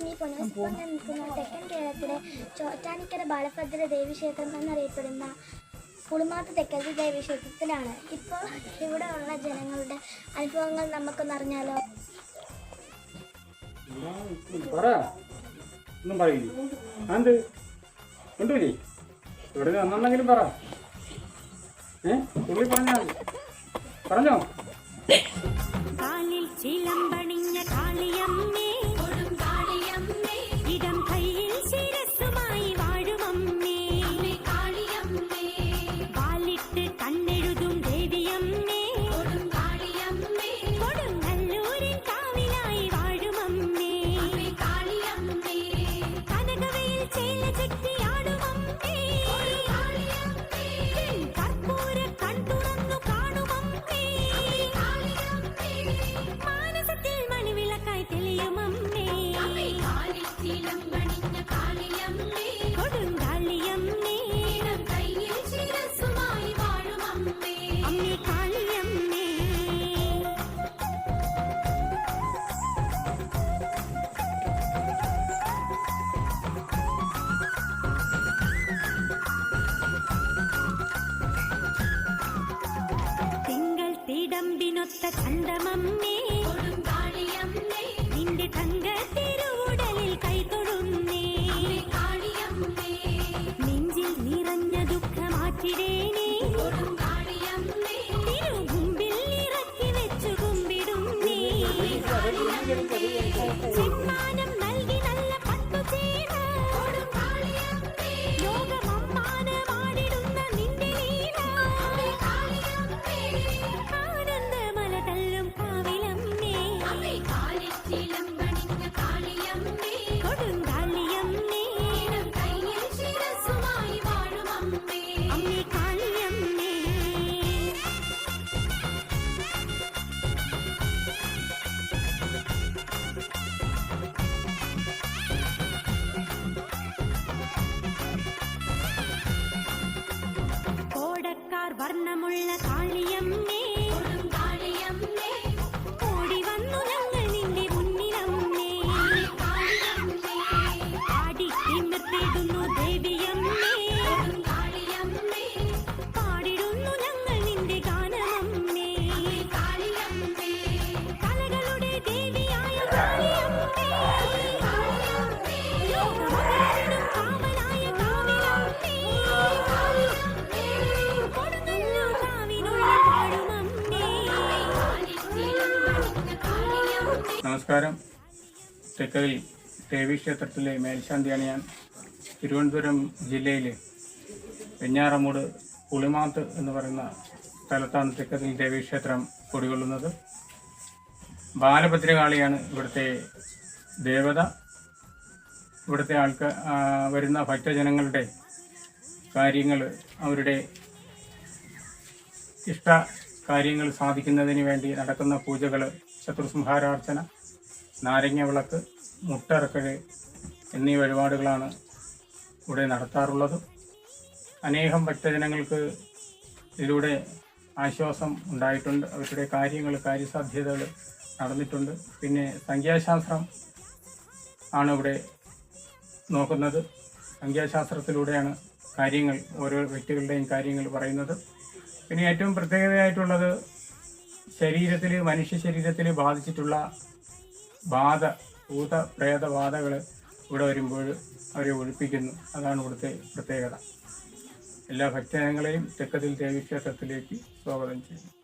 പൊന്നൂസ് ഇപ്പോൾ ഞാൻ നിൽക്കുന്നത് തെക്കൻ കേരളത്തിലെ ചോറ്റാനിക്കര ബാലഭദ്ര ദേവീക്ഷേത്രം എന്നറിയപ്പെടുന്ന പുളിമാത്ത തെക്കൽ ദേവീക്ഷേത്രത്തിലാണ്. ഇപ്പോൾ ഇവിടെ ഉള്ള ജനങ്ങളുടെ അനുഭവങ്ങൾ നമുക്കൊന്ന് അറിഞ്ഞാലോ? ഒന്നും പറയില്ലേ. ഇവിടെ പറ. ഏ? പറഞ്ഞാൽ. പറഞ്ഞോ കാലിൽ ചിലമ്പണിഞ്ഞ തിടമ്പിനൊത്ത ചന്തമമ്മേ നിന്റെ തങ്ക തിരുവുടലിൽ കൈതൊഴുന്നേ നെഞ്ചിൽ നിറഞ്ഞ ദുഃഖമാറ്റിടേനേ തിരുകുമ്പിൽ ഇറക്കി വെച്ചു കുമ്പിടുന്നേ വർണ്ണമുള്ള നമസ്കാരം. തെക്കലിൽ ദേവി ക്ഷേത്രത്തിലെ മേൽശാന്തിയാണ് ഞാൻ. തിരുവനന്തപുരം ജില്ലയിലെ വെഞ്ഞാറമൂട് പുളിമാത്ത് എന്ന് പറയുന്ന സ്ഥലത്താണ് തെക്കതിൽ ദേവീക്ഷേത്രം കൊടികൊള്ളുന്നത് ബാലഭദ്രകാളിയാണ് ഇവിടുത്തെ ദേവത. ഇവിടുത്തെ ആൾക്കാർ വരുന്ന ഭക്തജനങ്ങളുടെ കാര്യങ്ങൾ അവരുടെ ഇഷ്ട കാര്യങ്ങൾ സാധിക്കുന്നതിന് വേണ്ടി നടക്കുന്ന പൂജകൾ ശത്രുസംഹാരാർച്ചന നാരങ്ങ വിളക്ക് മുട്ടറക്കഴ് എന്നീ വഴിപാടുകളാണ് ഇവിടെ നടത്താറുള്ളത്. അനേകം ഭക്തജനങ്ങൾക്ക് ഇതിലൂടെ ആശ്വാസം ഉണ്ടായിട്ടുണ്ട്. അവരുടെ കാര്യങ്ങൾ കാര്യസാധ്യതകൾ നടന്നിട്ടുണ്ട്. പിന്നെ സംഖ്യാശാസ്ത്രം ആണ് ഇവിടെ നോക്കുന്നത്. സംഖ്യാശാസ്ത്രത്തിലൂടെയാണ് കാര്യങ്ങൾ ഓരോ വ്യക്തികളുടെയും കാര്യങ്ങൾ പറയുന്നത്. പിന്നെ ഏറ്റവും പ്രത്യേകതയായിട്ടുള്ളത് ശരീരത്തിൽ മനുഷ്യ ശരീരത്തിൽ ബാധിച്ചിട്ടുള്ള ബാധ ഭൂത പ്രേത ബാധകൾ ഇവിടെ വരുമ്പോൾ അവരെ ഒഴിപ്പിക്കുന്നു. അതാണ് ഇവിടുത്തെ പ്രത്യേകത. എല്ലാ ഭക്തജനങ്ങളെയും തെക്കതിൽ ദേവീക്ഷേത്രത്തിലേക്ക് സ്വാഗതം ചെയ്യുന്നു.